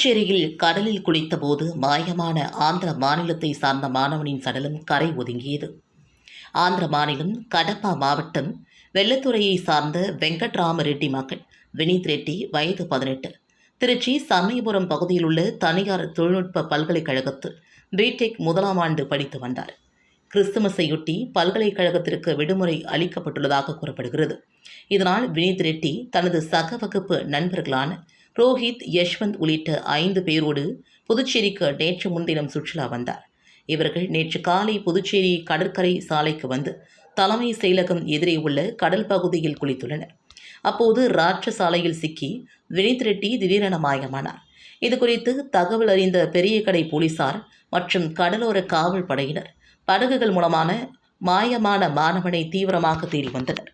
புதுச்சேரியில் கடலில் குளித்தபோது மாயமான ஆந்திர மாநிலத்தை சார்ந்த மாணவனின் சடலம் கரை ஒதுங்கியது. ஆந்திர மாநிலம் கடப்பா மாவட்டம் வெள்ளத்துறையை சார்ந்த வெங்கட்ராம ரெட்டி மகன் வினீத் ரெட்டி வயது பதினெட்டு. திருச்சி சமயபுரம் பகுதியில் உள்ள தனியார் தொழில்நுட்ப பல்கலைக்கழகத்தில் பிடெக் முதலாம் ஆண்டு படித்து வந்தார். கிறிஸ்துமஸையொட்டி பல்கலைக்கழகத்திற்கு விடுமுறை அளிக்கப்பட்டுள்ளதாக கூறப்படுகிறது. இதனால் வினீத் ரெட்டி தனது சக வகுப்பு நண்பர்களான ரோஹித் யஷ்வந்த் உள்ளிட்ட ஐந்து பேரோடு புதுச்சேரிக்கு நேற்று முன்தினம் சுற்றுலா வந்தார். இவர்கள் நேற்று காலை புதுச்சேரி கடற்கரை சாலைக்கு வந்து தலைமை செயலகம் எதிரே உள்ள கடல் பகுதியில் குளித்துள்ளனர். அப்போது ராட்ச சாலையில் சிக்கி வினித் ரெட்டி திடீரென மாயமானார். இது குறித்து தகவல் அறிந்த பெரிய கடை போலீசார் மற்றும் கடலோர காவல் படையினர் படகுகள் மூலமான மாயமான மாணவனை தீவிரமாக தேடி வந்தனர்.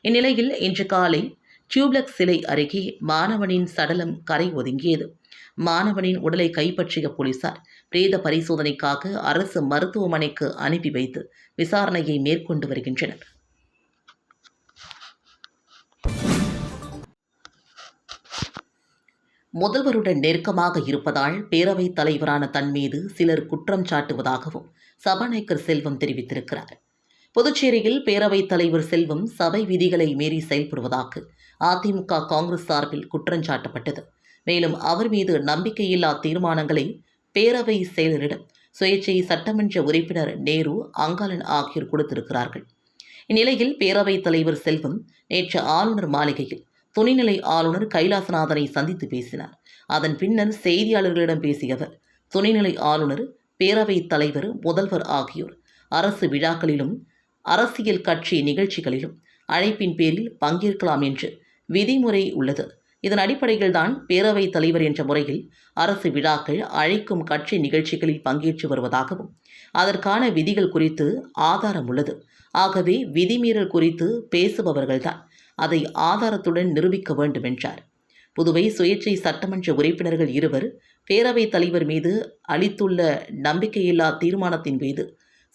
இந்நிலையில் இன்று காலை டியூப்லக் சிலை அருகே மாணவனின் சடலம் கரை ஒதுங்கியது. மாணவனின் உடலை கைப்பற்றிய போலீசார் பிரேத பரிசோதனைக்காக அரசு மருத்துவமனைக்கு அனுப்பி வைத்து விசாரணையை மேற்கொண்டு வருகின்றனர். முதல்வருடன் நெருக்கமாக இருப்பதால் பேரவைத் தலைவரான தன் மீது சிலர் குற்றம் சாட்டுவதாகவும் சபாநாயகர் செல்வம் தெரிவித்திருக்கிறார். புதுச்சேரியில் பேரவைத் தலைவர் செல்வம் சபை விதிகளை மீறி செயல்படுவதாக அதிமுக காங்கிரஸ் சார்பில் குற்றஞ்சாட்டப்பட்டது மேலும் அவர் மீது நம்பிக்கையில்லா தீர்மானங்களை பேரவை செயலரிடம் சுயேட்சை சட்டமன்ற உறுப்பினர் நேரு அங்காளன் ஆகியோர் கொடுத்திருக்கிறார்கள். இந்நிலையில் பேரவைத் தலைவர் செல்வம் நேற்று ஆளுநர் மாளிகையில் துணைநிலை ஆளுநர் கைலாசநாதனை சந்தித்து பேசினார். அதன் பின்னர் செய்தியாளர்களிடம் பேசிய அவர் துணைநிலை ஆளுநர் பேரவைத் தலைவர் முதல்வர் ஆகியோர் அரசு விழாக்களிலும் அரசியல் கட்சி நிகழ்ச்சிகளிலும் அழைப்பின் பேரில் பங்கேற்கலாம் என்று விதிமுறை உள்ளது. இதன் அடிப்படையில் தான் பேரவைத் தலைவர் என்ற முறையில் அரசு விழாக்கள் அழைக்கும் கட்சி நிகழ்ச்சிகளில் பங்கேற்று வருவதாகவும் அதற்கான விதிகள் குறித்து ஆதாரம் உள்ளது. ஆகவே விதிமீறல் குறித்து பேசுபவர்கள்தான் அதை ஆதாரத்துடன் நிரூபிக்க வேண்டும் என்றார். புதுவை சுயேட்சை சட்டமன்ற உறுப்பினர்கள் இருவர் பேரவைத் தலைவர் மீது அளித்துள்ள நம்பிக்கையில்லா தீர்மானத்தின் மீது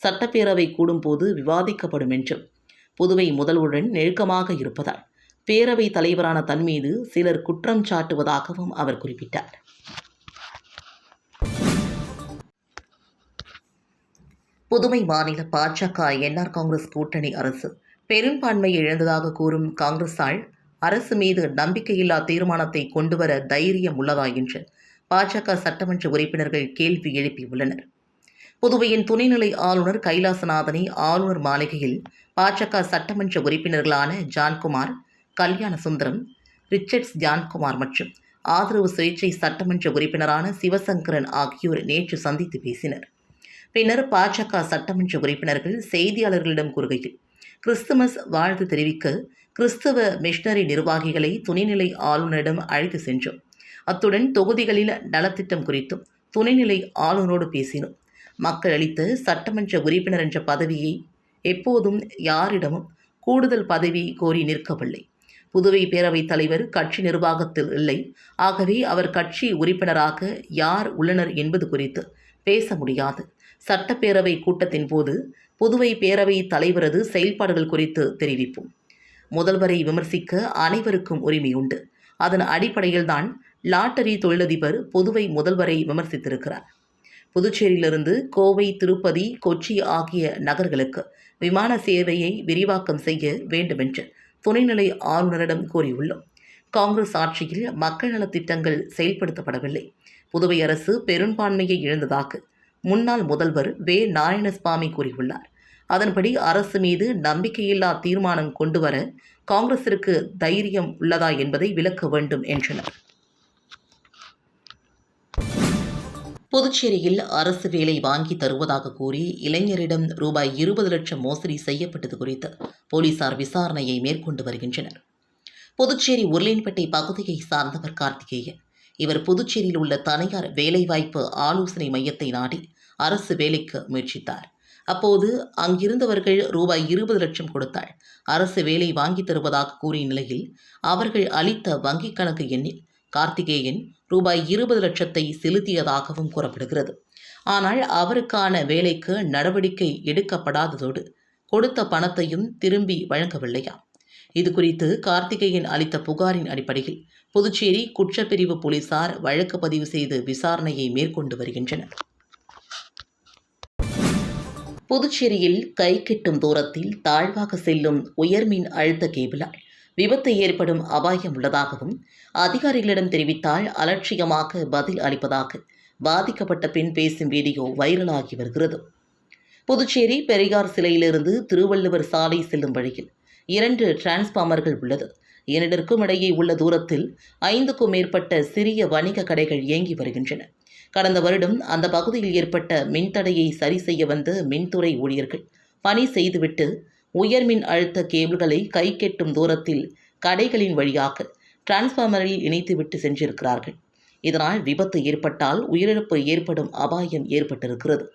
சட்டப்பேரவை கூடும்போது விவாதிக்கப்படும் என்றும் புதுவை முதல்வருடன் நெருக்கமாக இருப்பதால் பேரவை தலைவரான தன் மீது சிலர் குற்றம் சாட்டுவதாகவும் அவர் குறிப்பிட்டார். புதுவை மாநில பாஜக என்ஆர் காங்கிரஸ் கூட்டணி அரசு பெரும்பான்மையை இழந்ததாக கூறும் காங்கிரஸால் அரசு மீது நம்பிக்கையில்லா தீர்மானத்தை கொண்டுவர தைரியம் உள்ளதா என்று பாஜக சட்டமன்ற உறுப்பினர்கள் கேள்வி எழுப்பியுள்ளனர். புதுவையின் துணைநிலை ஆளுநர் கைலாசநாதனை ஆளுநர் மாளிகையில் பாஜக சட்டமன்ற உறுப்பினர்களான ஜான்குமார் கல்யாண சுந்தரம் ரிச்சர்ட்ஸ் ஜான்குமார் மற்றும் ஆதரவு சுயேட்சை சட்டமன்ற உறுப்பினரான சிவசங்கரன் ஆகியோர் நேற்று சந்தித்து பேசினர். பின்னர் பாஜக சட்டமன்ற உறுப்பினர்கள் செய்தியாளர்களிடம் கூறுகையில் கிறிஸ்துமஸ் வாழ்த்து தெரிவிக்க கிறிஸ்தவ மிஷனரி நிர்வாகிகளை துணைநிலை ஆளுநரிடம் அழைத்து சென்றோம். அத்துடன் தொகுதிகளில் நலத்திட்டம் குறித்தும் துணைநிலை ஆளுநரோடு பேசினோம். மக்கள் அளித்த சட்டமன்ற உறுப்பினர் என்ற பதவியை எப்போதும் யாரிடமும் கூடுதல் பதவி கோரி நிற்கவில்லை. புதுவை பேரவைத் தலைவர் கட்சி நிர்வாகத்தில் இல்லை. ஆகவே அவர் கட்சி உறுப்பினராக யார் உள்ளனர் என்பது குறித்து பேச முடியாது. சட்டப்பேரவை கூட்டத்தின் போது புதுவை பேரவை தலைவரது செயல்பாடுகள் குறித்து தெரிவிப்போம். முதல்வரை விமர்சிக்க அனைவருக்கும் உரிமை உண்டு அதன் அடிப்படையில்தான் லாட்டரி தொழிலதிபர் புதுவை முதல்வரை விமர்சித்திருக்கிறார். புதுச்சேரியிலிருந்து கோவை திருப்பதி கொச்சி ஆகிய நகர்களுக்கு விமான சேவையை விரிவாக்கம் செய்ய வேண்டுமென்று துணைநிலை ஆளுநரிடம் கூறியுள்ளோம் காங்கிரஸ் ஆட்சியில் மக்கள் நலத்திட்டங்கள் செயல்படுத்தப்படவில்லை. புதுவை அரசு பெரும்பான்மையை இழந்ததாக முன்னாள் முதல்வர் வே. நாராயணசுவாமி கூறியுள்ளார். அதன்படி அரசு மீது நம்பிக்கையில்லா தீர்மானம் கொண்டுவர காங்கிரசிற்கு தைரியம் உள்ளதா என்பதை விளக்க வேண்டும் என்றனர். புதுச்சேரியில் அரசு வேலை வாங்கி தருவதாக கூறி இளைஞரிடம் ரூபாய் இருபது லட்சம் மோசடி செய்யப்பட்டது குறித்து போலீசார் விசாரணையை மேற்கொண்டு வருகின்றனர். புதுச்சேரி உருளையன்பேட்டை பகுதியை சார்ந்தவர் கார்த்திகேயன். இவர் புதுச்சேரியில் உள்ள தனியார் வேலைவாய்ப்பு ஆலோசனை மையத்தை நாடி அரசு வேலைக்கு முயற்சித்தார். அப்போது அங்கிருந்தவர்கள் ரூபாய் இருபது லட்சம் கொடுத்தால் அரசு வேலை வாங்கி தருவதாக கூறிய நிலையில் அவர்கள் அளித்த வங்கிக் கணக்கு எண்ணில் கார்த்திகேயன் ரூபாய் இருபது லட்சத்தை செலுத்தியதாகவும் கூறப்படுகிறது. ஆனால் அவருக்கான வேலைக்கு நடவடிக்கை எடுக்கப்படாததோடு கொடுத்த பணத்தையும் திரும்பி வழங்கவில்லையா? இதுகுறித்து கார்த்திகேயன் அளித்த புகாரின் அடிப்படையில் புதுச்சேரி குற்றப்பிரிவு போலீசார் வழக்கு பதிவு செய்து விசாரணையை மேற்கொண்டு வருகின்றனர். புதுச்சேரியில் கை கெட்டும் தூரத்தில் தாழ்வாக செல்லும் உயர்மின் அழுத்த கேபிளால் விபத்து ஏற்படும் அபாயம் உள்ளதாகவும் அதிகாரிகளிடம் தெரிவித்தால் அலட்சியமாக பதில் அளிப்பதாக பாதிக்கப்பட்ட பெண் பேசும் வீடியோ வைரலாகி வருகிறது. புதுச்சேரி பெரியார் சிலையிலிருந்து திருவள்ளுவர் சாலை செல்லும் வழியில் இரண்டு டிரான்ஸ்பார்மர்கள் உள்ளது. இரண்டிற்கும் இடையே உள்ள தூரத்தில் ஐந்துக்கும் மேற்பட்ட சிறிய வணிக கடைகள் இயங்கி வருகின்றன. கடந்த வருடம் அந்த பகுதியில் ஏற்பட்ட மின்தடையை சரி செய்ய வந்த மின்துறை ஊழியர்கள் பணி செய்துவிட்டு உயர்மின் அழுத்த கேபிள்களை கை கெட்டும் தூரத்தில் கடைகளின் வழியாக டிரான்ஸ்ஃபார்மரில் இணைத்துவிட்டு சென்றிருக்கிறார்கள். இதனால் விபத்து ஏற்பட்டால் உயிரிழப்பு ஏற்படும் அபாயம் ஏற்பட்டிருக்கிறது.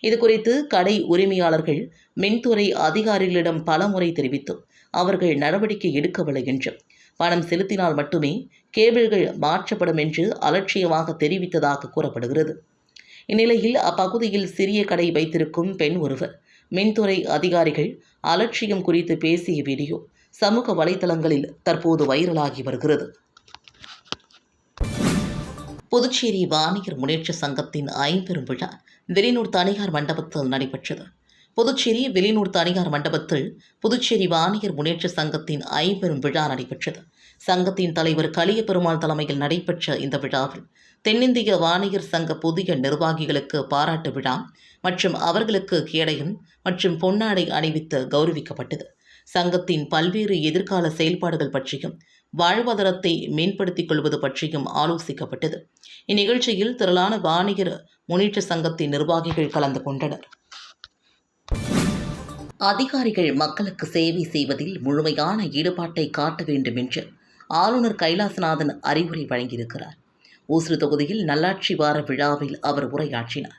இது குறித்து கடை உரிமையாளர்கள் மின்துறை அதிகாரிகளிடம் பலமுறை தெரிவித்தும் அவர்கள் நடவடிக்கை எடுக்கவில்லை என்றும் பணம் செலுத்தினால் மட்டுமே கேபிள்கள் மாற்றப்படும் என்று அலட்சியமாக தெரிவித்ததாக கூறப்படுகிறது. இந்நிலையில் அப்பகுதியில் சிறிய கடை வைத்திருக்கும் பெண் ஒருவர் மின்துறை அதிகாரிகள் அலட்சியம் குறித்து பேசிய வீடியோ சமூக வலைதளங்களில் தற்போது வைரலாகி வருகிறது. புதுச்சேரி வாணிகர் முன்னேற்ற சங்கத்தின் ஐம்பெரும் விழா வெளிநூர் தனியார் மண்டபத்தில் நடைபெற்றது. புதுச்சேரி வெளிநூர் தனியார் மண்டபத்தில் புதுச்சேரி வாணிகர் முன்னேற்ற சங்கத்தின் ஐம்பெரும் விழா நடைபெற்றது. சங்கத்தின் தலைவர் களியபெருமாள் தலைமையில் நடைபெற்ற இந்த விழாவில் தென்னிந்திய வாணிகர் சங்க புதிய நிர்வாகிகளுக்கு பாராட்டு விழா மற்றும் அவர்களுக்கு கேடயம் மற்றும் பொன்னாடை அணிவித்து கௌரவிக்கப்பட்டது. சங்கத்தின் பல்வேறு எதிர்கால செயல்பாடுகள் பற்றியும் வாழ்வாதாரத்தை மேம்படுத்திக் கொள்வது பற்றியும் ஆலோசிக்கப்பட்டது. இந்நிகழ்ச்சியில் திரளான வாணிகர் முன்னேற்ற சங்கத்தின் நிர்வாகிகள் கலந்து கொண்டனர். அதிகாரிகள் மக்களுக்கு சேவை செய்வதில் முழுமையான ஈடுபாட்டை காட்ட வேண்டும் என்று ஆளுநர் கைலாசநாதன் அறிவுரை வழங்கியிருக்கிறார். ஊசுறு தொகுதியில் நல்லாட்சி வார விழாவில் அவர் உரையாற்றினார்.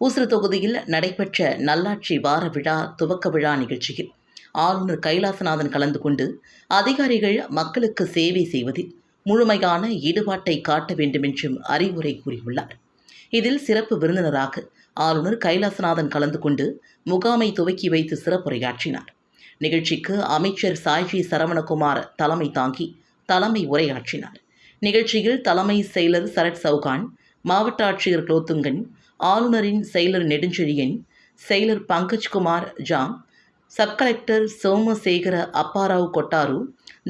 ஊசுறு தொகுதியில் நடைபெற்ற நல்லாட்சி வார விழா துவக்க விழா நிகழ்ச்சியில் ஆளுநர் கைலாசநாதன் கலந்து கொண்டு அதிகாரிகள் மக்களுக்கு சேவை செய்வதில் முழுமையான ஈடுபாட்டை காட்ட வேண்டுமென்றும் அறிவுரை கூறியுள்ளார். இதில் சிறப்பு விருந்தினராக ஆளுநர் கைலாசநாதன் கலந்து கொண்டு முகாமை துவக்கி வைத்து சிறப்புரையாற்றினார். நிகழ்ச்சிக்கு அமைச்சர் சாய்ஜி சரவணகுமார் தலைமை தாங்கி தலைமை உரையாற்றினார். நிகழ்ச்சியில் தலைமை செயலர் சரத் சவுகான் மாவட்ட ஆட்சியர் குலோத்துங்கன் ஆளுநரின் செயலர் நெடுஞ்செழியன் செயலர் பங்கஜ்குமார் ஜாம் சப் கலெக்டர் சோமசேகர அப்பாராவ் கொட்டாரு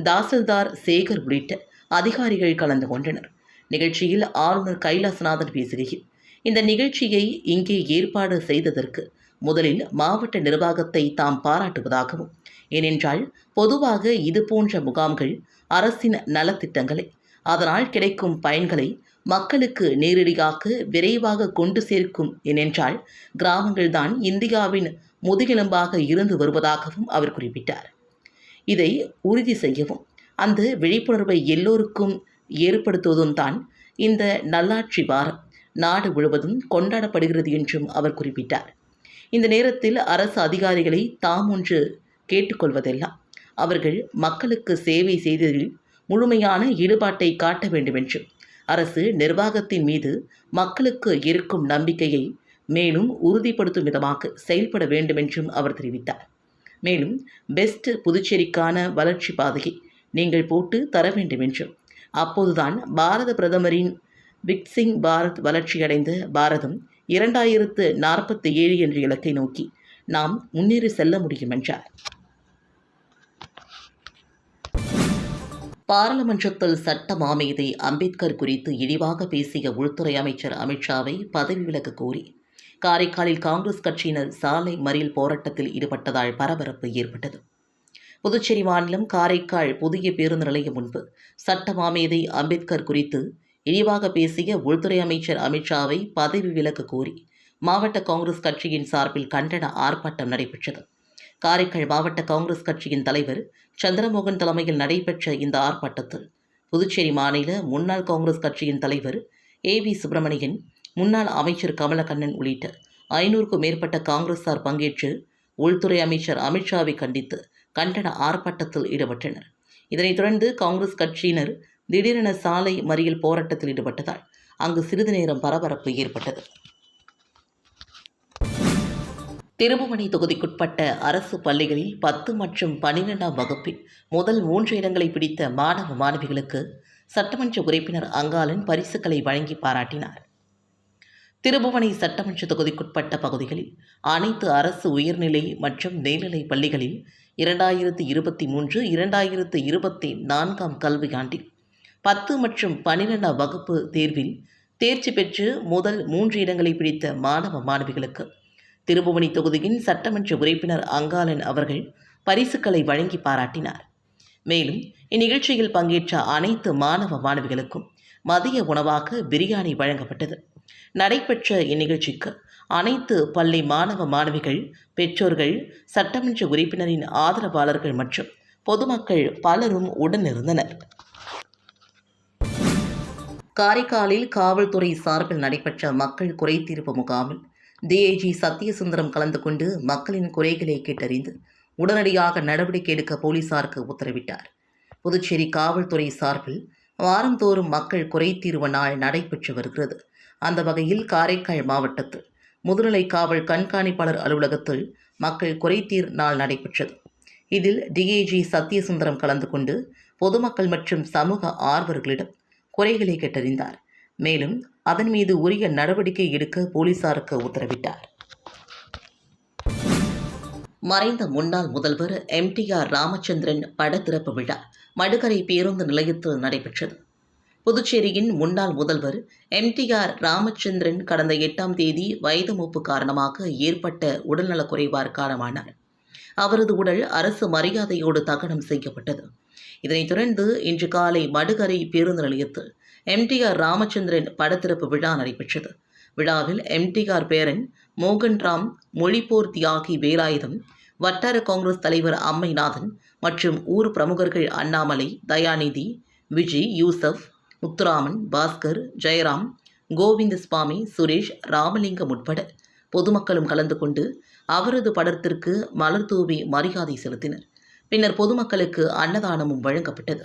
தாசில்தார் சேகர் உள்ளிட்ட அதிகாரிகள் கலந்து கொண்டனர். நிகழ்ச்சியில் ஆளுநர் கைலாசநாதன் பேசுகையில் இந்த நிகழ்ச்சியை இங்கே ஏற்பாடு செய்ததற்கு முதலில் மாவட்ட நிர்வாகத்தை தாம் பாராட்டுவதாகவும் ஏனென்றால் பொதுவாக இதுபோன்ற முகாம்கள் அரசின் நலத்திட்டங்களை அதனால் கிடைக்கும் பயன்களை மக்களுக்கு நேரடியாக விரைவாக கொண்டு சேர்க்கும் ஏனென்றால் கிராமங்கள்தான் இந்தியாவின் முதுகெலும்பாக இருந்து வருவதாகவும் அவர் குறிப்பிட்டார். இதை உறுதி செய்யவும் அந்த விழிப்புணர்வை எல்லோருக்கும் ஏற்படுத்துவதும் தான் இந்த நல்லாட்சி வாரம் நாடு முழுவதும் கொண்டாடப்படுகிறது என்றும் அவர் குறிப்பிட்டார். இந்த நேரத்தில் அரசு அதிகாரிகளை தாம் ஒன்று கேட்டுக்கொள்வதெல்லாம் அவர்கள் மக்களுக்கு சேவை செய்ததில் முழுமையான ஈடுபாட்டை காட்ட வேண்டுமென்று. அரசு நிர்வாகத்தின் மீது மக்களுக்கு இருக்கும் நம்பிக்கையை மேலும் உறுதிப்படுத்தும் விதமாக செயல்பட வேண்டுமென்றும் அவர் தெரிவித்தார். மேலும் பெஸ்ட் புதுச்சேரிக்கான வளர்ச்சி பாதையை நீங்கள் போட்டு தர வேண்டுமென்றும். அப்போதுதான் பாரத பிரதமரின் விக்சிங் பாரத் வளர்ச்சியடைந்த பாரதம் இரண்டாயிரத்து நாற்பத்தி ஏழு என்ற இலக்கை நோக்கி நாம் முன்னேறி செல்ல முடியும் என்றார் பாராளுமன்றத்தில் சட்ட மாமேதை அம்பேத்கர் குறித்து இழிவாக பேசிய உள்துறை அமைச்சர் அமித்ஷாவை பதவி விலக கோரி. காரைக்காலில் காங்கிரஸ் கட்சியினர் சாலை மறியல் போராட்டத்தில் ஈடுபட்டதால் பரபரப்பு ஏற்பட்டது. புதுச்சேரி மாநிலம் காரைக்கால் புதிய பேருந்து நிலையம் முன்பு சட்ட மாமேதை அம்பேத்கர் குறித்து இழிவாக பேசிய உள்துறை அமைச்சர் அமித்ஷாவை பதவி விலக கோரி மாவட்ட காங்கிரஸ் கட்சியின் சார்பில் கண்டன ஆர்ப்பாட்டம் நடைபெற்றது. காரைக்கால் மாவட்ட காங்கிரஸ் கட்சியின் தலைவர் சந்திரமோகன் தலைமையில் நடைபெற்ற இந்த ஆர்ப்பாட்டத்தில் புதுச்சேரி மாநில முன்னாள் காங்கிரஸ் கட்சியின் தலைவர் ஏ வி சுப்பிரமணியன் முன்னாள் அமைச்சர் கமலக்கண்ணன் உள்ளிட்ட ஐநூறுக்கும் மேற்பட்ட காங்கிரஸார் பங்கேற்று உள்துறை அமைச்சர் அமித்ஷாவை கண்டித்து கண்டன ஆர்ப்பாட்டத்தில் ஈடுபட்டனர். இதனைத் தொடர்ந்து காங்கிரஸ் கட்சியினர் திடீரென சாலை மறியல் போராட்டத்தில் ஈடுபட்டதால் அங்கு சிறிது நேரம் பரபரப்பு ஏற்பட்டது. திருபுவனை தொகுதிக்குட்பட்ட அரசு பள்ளிகளில் பத்து மற்றும் பன்னிரெண்டாம் வகுப்பில் முதல் மூன்று இடங்களை பிடித்த மாணவ மாணவிகளுக்கு சட்டமன்ற உறுப்பினர் அங்காளன் பரிசுகளை வழங்கி பாராட்டினார். திருபுவனை சட்டமன்ற தொகுதிக்குட்பட்ட பகுதிகளில் அனைத்து அரசு உயர்நிலை மற்றும் மேல்நிலை பள்ளிகளில் இரண்டாயிரத்து இருபத்தி மூன்று இரண்டாயிரத்து இருபத்தி நான்காம் கல்வியாண்டில் பத்து மற்றும் பன்னிரெண்டாம் வகுப்பு தேர்வில் தேர்ச்சி பெற்று முதல் மூன்று இடங்களை பிடித்த மாணவ மாணவிகளுக்கு திருபுவனி தொகுதியின் சட்டமன்ற உறுப்பினர் அங்காளன் அவர்கள் பரிசுகளை வழங்கி பாராட்டினார். மேலும் இந்நிகழ்ச்சியில் பங்கேற்ற அனைத்து மாணவ மாணவிகளுக்கும் மதிய உணவாக பிரியாணி வழங்கப்பட்டது. நடைபெற்ற இந்நிகழ்ச்சிக்கு அனைத்து பள்ளி மாணவ மாணவிகள் பெற்றோர்கள் சட்டமன்ற உறுப்பினரின் ஆதரவாளர்கள் மற்றும் பொதுமக்கள் பலரும் உடனிருந்தனர். காரைக்காலில் காவல்துறை சார்பில் நடைபெற்ற மக்கள் குறைதீர்ப்பு முகாமில் டிஐஜி சத்யசுந்தரம் கலந்து கொண்டு மக்களின் குறைகளை கேட்டறிந்து உடனடியாக நடவடிக்கை எடுக்க போலீசாருக்கு உத்தரவிட்டார். புதுச்சேரி காவல்துறை சார்பில் வாரந்தோறும் மக்கள் குறைதீர்வு நாள் நடைபெற்று வருகிறது. அந்த வகையில் காரைக்கால் மாவட்டத்தில் முதுநிலை காவல் கண்காணிப்பாளர் அலுவலகத்தில் மக்கள் குறைதீர் நாள் நடைபெற்றது. இதில் டிஐஜி சத்யசுந்தரம் கலந்து கொண்டு பொதுமக்கள் மற்றும் சமூக ஆர்வர்களிடம் குறைகளை கேட்டறிந்தார். மேலும் அதன் மீது உரிய நடவடிக்கை எடுக்க போலீசாருக்கு உத்தரவிட்டார். மறைந்த முன்னாள் முதல்வர் எம்டிஆர் ராமச்சந்திரன் படத்திறப்பு விழா மடுகரை பேருந்து நிலையத்தில் நடைபெற்றது. புதுச்சேரியின் முன்னாள் முதல்வர் எம்டிஆர் ராமச்சந்திரன் கடந்த எட்டாம் தேதி வயது மூப்பு காரணமாக ஏற்பட்ட உடல்நலக் குறைவார் காலமானார் அவரது உடல் அரசு மரியாதையோடு தகனம் செய்யப்பட்டது. இதனைத் தொடர்ந்து இன்று காலை மடுகரை பேருந்து நிலையத்தில் எம்டிஆர் ராமச்சந்திரன் படத்திறப்பு விழா நடைபெற்றது. விழாவில் எம்டிஆர் பேரன் மோகன்ராம் மொழிப்போர் தியாகி வேலாயுதம் வட்டார காங்கிரஸ் தலைவர் அம்மைநாதன் மற்றும் ஊர் பிரமுகர்கள் அண்ணாமலை தயாநிதி விஜய் யூசப் முத்துராமன் பாஸ்கர் ஜெயராம் கோவிந்தசுவாமி சுரேஷ் ராமலிங்கம் உட்பட பொதுமக்களும் கலந்து கொண்டு அவரது படத்திற்கு மலர் தூவி மரியாதை செலுத்தினர். பின்னர் பொதுமக்களுக்கு அன்னதானமும் வழங்கப்பட்டது.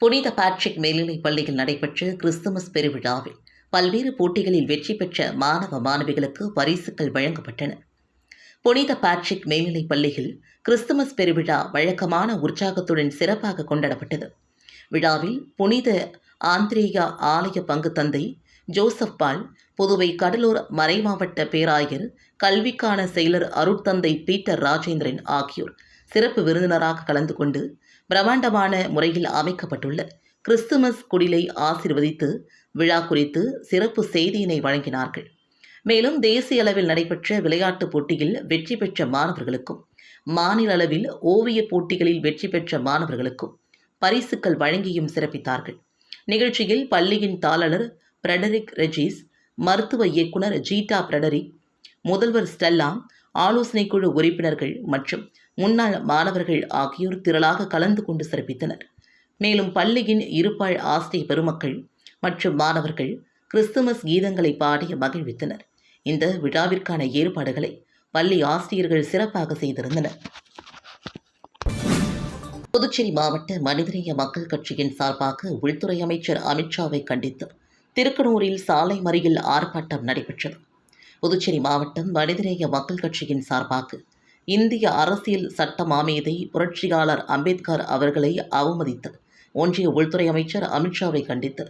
புனித பேட்ரிக் மேல்நிலைப் பள்ளியில் நடைபெற்ற கிறிஸ்துமஸ் பெருவிழாவில் பல்வேறு போட்டிகளில் வெற்றி பெற்ற மாணவ மாணவிகளுக்கு பரிசுகள் வழங்கப்பட்டன. புனித பேட்ரிக் மேல்நிலைப் பள்ளியில் கிறிஸ்துமஸ் பெருவிழா வழக்கமான உற்சாகத்துடன் சிறப்பாக கொண்டாடப்பட்டது. விழாவில் புனித ஆந்திரேயா ஆலய பங்கு தந்தை ஜோசப் பால் புதுவை கடலூர் மறைமாவட்ட பேராயர் கல்விக்கான செயலர் அருட்தந்தை பீட்டர் ராஜேந்திரன் ஆகியோர் சிறப்பு விருந்தினராக கலந்து கொண்டு பிரம்மாண்டமான முறையில் அமைக்கப்பட்டுள்ள கிறிஸ்துமஸ் குடிலை ஆசிர்வதித்து விழா குறித்து சிறப்பு செய்தியினை வழங்கினார்கள். மேலும் தேசிய அளவில் நடைபெற்ற விளையாட்டுப் போட்டியில் வெற்றி பெற்ற மாணவர்களுக்கும் மாநில அளவில் ஓவியப் போட்டிகளில் வெற்றி பெற்ற மாணவர்களுக்கும் பரிசுகள் வழங்கியும் சிறப்பித்தார்கள். நிகழ்ச்சியில் பள்ளியின் தாளர் பிரடரிக் ரெஜிஸ் மருத்துவ இயக்குனர் ஜீட்டா பிரடரிக் முதல்வர் ஸ்டெல்லா ஆலோசனைக்குழு உறுப்பினர்கள் மற்றும் முன்னாள் மாணவர்கள் ஆகியோர் திரளாக கலந்து கொண்டு சிறப்பித்தனர். மேலும் பள்ளியின் இருப்பாள் ஆசிரிய பெருமக்கள் மற்றும் மாணவர்கள் கிறிஸ்துமஸ் கீதங்களை பாடி மகிழ்வித்தனர். இந்த விழாவிற்கான ஏற்பாடுகளை பள்ளி ஆசிரியர்கள் சிறப்பாக செய்திருந்தனர். புதுச்சேரி மாவட்ட மனிதநேய மக்கள் கட்சியின் சார்பாக உள்துறை அமைச்சர் அமித்ஷாவை கண்டித்து திருக்கனூரில் சாலை மறியல் ஆர்ப்பாட்டம் நடைபெற்றது. புதுச்சேரி மாவட்டம் மனிதநேய மக்கள் கட்சியின் சார்பாக இந்திய அரசியல் சட்ட மாமேதை புரட்சியாளர் அம்பேத்கர் அவர்களை அவமதித்தது. ஒன்றிய உள்துறை அமைச்சர் அமித்ஷாவை கண்டித்து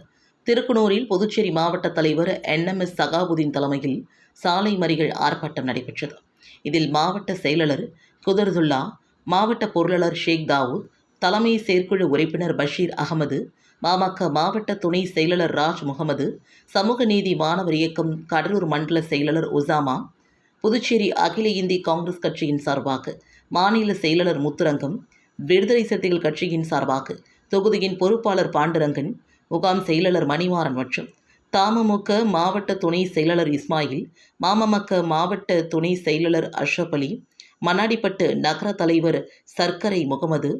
திருக்குனூரில் புதுச்சேரி மாவட்ட தலைவர் என்எம்எஸ் சகாபுதீன் தலைமையில் சாலை மறிகள் ஆர்ப்பாட்டம் நடைபெற்றது. இதில் மாவட்ட செயலாளர் குதர்துல்லா மாவட்ட பொருளாளர் ஷேக் தாவூத் தலைமை செயற்குழு உறுப்பினர் பஷீர் அகமது மாமக மாவட்ட துணை செயலாளர் ராஜ் முகமது சமூக நீதி மாணவர் இயக்கம் கடலூர் மண்டல செயலாளர் உசாமா புதுச்சேரி அகில இந்திய காங்கிரஸ் கட்சியின் சார்பாக மாநில செயலாளர் முத்துரங்கம் விடுதலை சிறுத்தைகள் கட்சியின் சார்பாக தொகுதியின் பொறுப்பாளர் பாண்டுரங்கன் முகாம் செயலாளர் மணிமாறன் மற்றும் தாமமுக மாவட்ட துணை செயலாளர் இஸ்மாயில் மாமமக்க மாவட்ட துணை செயலாளர் அஷப் அலி மண்ணாடிப்பட்டு நகர தலைவர் சர்க்கரை முகமது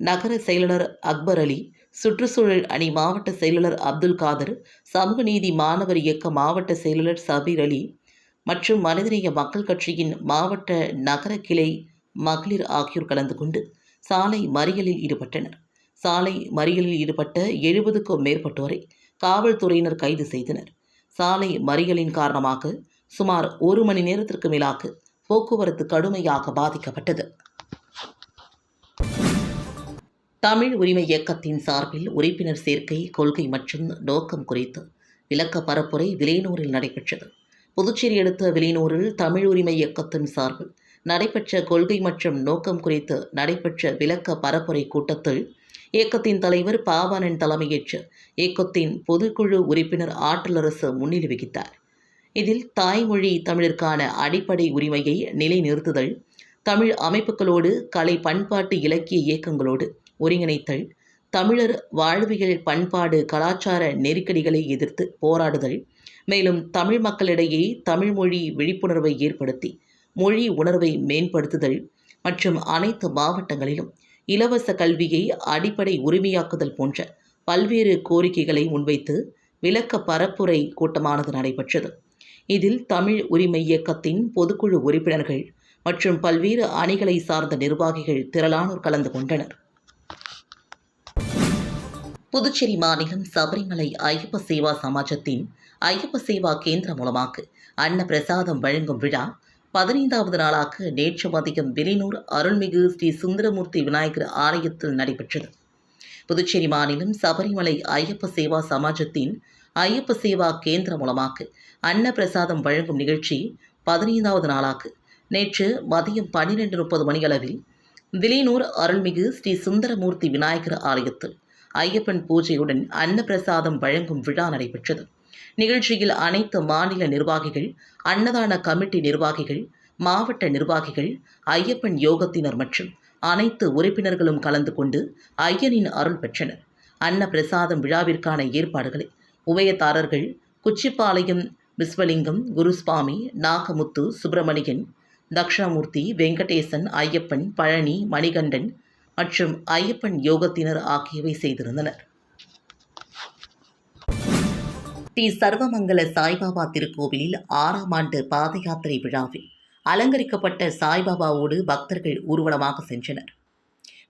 நகர செயலாளர் அக்பர் அலி சுற்றுச்சூழல் அணி மாவட்ட செயலாளர் அப்துல் காதர் சமூக நீதி மாணவர் இயக்க மாவட்ட செயலாளர் சபீர் அலி மற்றும் மனிதநேய மக்கள் கட்சியின் மாவட்ட நகர கிளை மகளிர் ஆகியோர் கலந்து கொண்டு சாலை மறியலில் ஈடுபட்டனர். சாலை மறியலில் ஈடுபட்ட எழுபதுக்கும் மேற்பட்டோரை காவல்துறையினர் கைது செய்தனர். சாலை மறியலின் காரணமாக சுமார் ஒரு மணி நேரத்திற்கு மேலாக போக்குவரத்து கடுமையாக பாதிக்கப்பட்டது. தமிழ் உரிமை இயக்கத்தின் சார்பில் உறுப்பினர் சேர்க்கை கொள்கை மற்றும் நோக்கம் குறித்து விளக்க பரப்புரை விலையனூரில் நடைபெற்றது. புதுச்சேரி அடுத்த விலையனூரில் தமிழ் உரிமை இயக்கத்தின் சார்பில் நடைபெற்ற கொள்கை மற்றும் நோக்கம் குறித்து நடைபெற்ற விளக்க பரப்புரை கூட்டத்தில் இயக்கத்தின் தலைவர் பாவானன் தலைமையேற்று இயக்கத்தின் பொதுக்குழு உறுப்பினர் ஆற்றலரசு முன்னிலை வகித்தார். இதில் தாய்மொழி தமிழிற்கான அடிப்படை உரிமையை நிலைநிறுத்துதல் தமிழ் அமைப்புகளோடு கலை பண்பாட்டு இலக்கிய இயக்கங்களோடு ஒருங்கிணைத்தல் தமிழர் வாழ்வியல் பண்பாடு கலாச்சார நெருக்கடிகளை எதிர்த்து போராடுதல் மேலும் தமிழ் மக்களிடையே தமிழ் மொழி விழிப்புணர்வை ஏற்படுத்தி மொழி உணர்வை மேம்படுத்துதல் மற்றும் அனைத்து மாவட்டங்களிலும் இலவச கல்வியை அடிப்படை உரிமையாக்குதல் போன்ற பல்வேறு கோரிக்கைகளை முன்வைத்து விளக்க பரப்புரை கூட்டமானது நடைபெற்றது. இதில் தமிழ் உரிமை இயக்கத்தின் பொதுக்குழு உறுப்பினர்கள் மற்றும் பல்வேறு அணிகளை சார்ந்த நிர்வாகிகள் திரளானோர் கலந்து கொண்டனர். புதுச்சேரி மாநிலம் சபரிமலை ஐயப்ப சேவா சமாஜத்தின் ஐயப்ப சேவா கேந்திரம் மூலமாக அன்ன பிரசாதம் வழங்கும் விழா பதினைந்தாவது நாளாக நேற்று மதியம் வெளிநூர் அருள்மிகு ஸ்ரீ சுந்தரமூர்த்தி விநாயகர் ஆலயத்தில் நடைபெற்றது. புதுச்சேரி மாநிலம் சபரிமலை ஐயப்ப சேவா சமாஜத்தின் ஐயப்ப சேவா கேந்திரம் மூலமாக அன்ன பிரசாதம் வழங்கும் நிகழ்ச்சி பதினைந்தாவது நாளாக நேற்று மதியம் பன்னிரெண்டு முப்பது மணியளவில் விலைனூர் அருள்மிகு ஸ்ரீ சுந்தரமூர்த்தி விநாயகர் ஆலயத்தில் ஐயப்பன் பூஜையுடன் அன்னப்பிரசாதம் வழங்கும் விழா நடைபெற்றது. நிகழ்ச்சியில் அனைத்து மாநில நிர்வாகிகள் அன்னதான கமிட்டி நிர்வாகிகள் மாவட்ட நிர்வாகிகள் ஐயப்பன் யோகத்தினர் மற்றும் அனைத்து உறுப்பினர்களும் கலந்து கொண்டு ஐயனின் அருள் பெற்றனர். அன்ன பிரசாதம் விழாவிற்கான ஏற்பாடுகளை உபயதாரர்கள் குச்சிப்பாளையம் விஸ்வலிங்கம் குருஸ்வாமி நாகமுத்து சுப்பிரமணியன் தக்ஷணமூர்த்தி வெங்கடேசன் ஐயப்பன் பழனி மணிகண்டன் மற்றும் ஐயப்பன் யோகத்தினர் ஆகியவை செய்திருந்தனர். ஸ்ரீ சர்வமங்கல சாய்பாபா திருக்கோவிலில் ஆறாம் ஆண்டு பாத யாத்திரை விழாவில் அலங்கரிக்கப்பட்ட சாய்பாபாவோடு பக்தர்கள் ஊர்வலமாக சென்றனர்.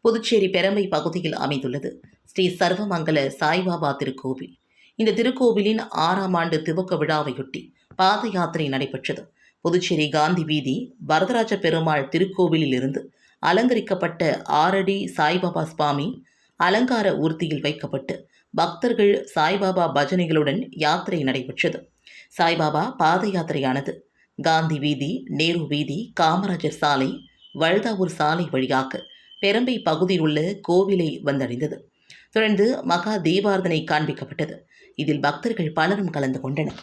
புதுச்சேரி பெரம்பை பகுதியில் அமைந்துள்ளது ஸ்ரீ சர்வமங்கல சாய்பாபா திருக்கோவில். இந்த திருக்கோவிலின் ஆறாம் ஆண்டு துவக்க விழாவையொட்டி பாத யாத்திரை நடைபெற்றது. புதுச்சேரி காந்தி வீதி வரதராஜ பெருமாள் திருக்கோவிலில் இருந்து அலங்கரிக்கப்பட்ட ஆரடி சாய்பாபா சுவாமி அலங்கார ஊர்த்தியில் வைக்கப்பட்டு பக்தர்கள் சாய்பாபா பஜனைகளுடன் யாத்திரை நடைபெற்றது. சாய்பாபா பாத யாத்திரையானது. காந்தி வீதி நேரு வீதி காமராஜர் சாலை வழுதாவூர் சாலை வழியாக பெரம்பை பகுதியில் உள்ள கோவிலை வந்தடைந்தது. தொடர்ந்து மகா தீபார்த்தனை காண்பிக்கப்பட்டது. இதில் பக்தர்கள் பலரும் கலந்து கொண்டனர்.